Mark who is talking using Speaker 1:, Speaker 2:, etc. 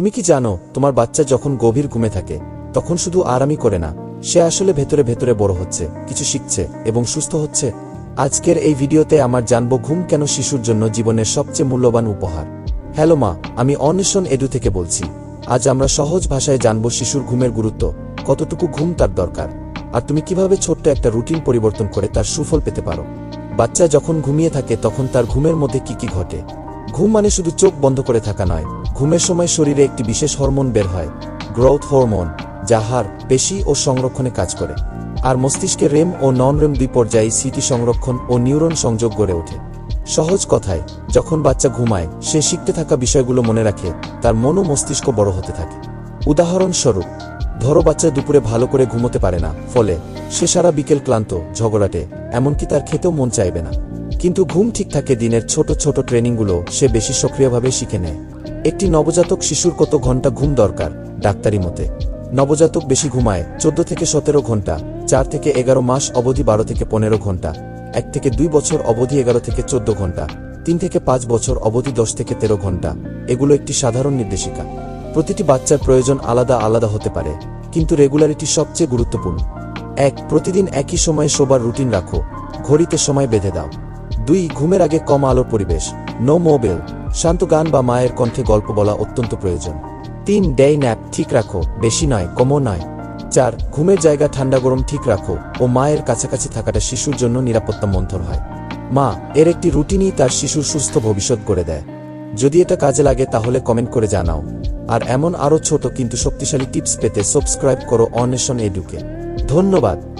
Speaker 1: তুমি কি জানো, তোমার বাচ্চা যখন গভীর ঘুমে থাকে, তখন শুধু আরামই করে না, সে আসলে ভেতরে ভেতরে বড় হচ্ছে, কিছু শিখছে এবং সুস্থ হচ্ছে? আজকের এই ভিডিওতে আমার জানব ঘুম কেন শিশুর জন্য জীবনের সবচেয়ে মূল্যবান উপহার। হ্যালো মা, আমি অন্বেষণ এডু থেকে বলছি। আজ আমরা সহজ ভাষায় জানব শিশুর ঘুমের গুরুত্ব, কতটুকু ঘুম তার দরকার, আর তুমি কীভাবে ছোট্ট একটা রুটিন পরিবর্তন করে তার সুফল পেতে পারো? বাচ্চা যখন ঘুমিয়ে থাকে, তখন তার ঘুমের মধ্যে কি কি ঘটে? ঘুম মানে শুধু চোখ বন্ধ করে থাকা নয় ঘুমের সময় শরীরে একটি বিশেষ হরমোন বের হয়, গ্রোথ হরমোন, যা হাড়, পেশি ও সংরক্ষণে কাজ করে। আর মস্তিষ্কে রেম ও নন রেম দুই পর্যায়ে স্মৃতি সংরক্ষণ ও নিউরন সংযোগ গড়ে ওঠে। সহজ কথায়, যখন বাচ্চা ঘুমায়, সে শিখতে থাকা বিষয়গুলো মনে রাখে, তার মন ও মস্তিষ্ক বড় হতে থাকে। উদাহরণস্বরূপ, ধরো বাচ্চা দুপুরে ভালো করে ঘুমোতে পারে না, ফলে সে সারা বিকেল ক্লান্ত, ঝগড়াটে, এমনকি তার খেতেও মন চাইবে না। কিন্তু ঘুম ঠিক থাকে দিনের ছোট ছোট ট্রেনিংগুলো সে বেশি সক্রিয়ভাবে শিখে নেয়। একটি নবজাতক শিশুর কত ঘণ্টা ঘুম দরকার, ডাক্তারি মতে? নবজাতক বেশি ঘুমায় চোদ্দ থেকে সতেরো ঘণ্টা, চার থেকে এগারো মাস, অবধি বারো থেকে পনেরো ঘণ্টা, এক থেকে দুই বছর, অবধি এগারো থেকে চোদ্দ ঘণ্টা, তিন থেকে পাঁচ বছর, অবধি দশ থেকে তেরো ঘণ্টা, এগুলো একটি সাধারণ নির্দেশিকা। প্রতিটি বাচ্চার প্রয়োজন আলাদা আলাদা হতে পারে, কিন্তু রেগুলারিটি সবচেয়ে গুরুত্বপূর্ণ। এক, প্রতিদিন একই সময়ে শোবার রুটিন রাখো, ঘড়িতে সময় বেঁধে দাও। দুই, ঘুমের আগে কম আলোর পরিবেশ, নো মোবাইল। শান্ত গান বা মায়ের কণ্ঠে গল্প বলা অত্যন্ত প্রয়োজন। তিন ডেই ন্যাপ ঠিক রাখো, বেশি নয়, কমও নয়। চার, ঘুমের জায়গা ঠান্ডা গরম ঠিক রাখো ও মায়ের কাছাকাছি থাকাটা শিশুর জন্য নিরাপত্তা মন্থর হয়। মা, এর একটি রুটিনই তার শিশুর সুস্থ ভবিষ্যৎ করে দেয়। যদি এটা কাজে লাগে তাহলে কমেন্ট করে জানাও। আর এমন আরও ছোট কিন্তু শক্তিশালী টিপস পেতে সাবস্ক্রাইব করো অন্বেষণ এডুকে। ধন্যবাদ।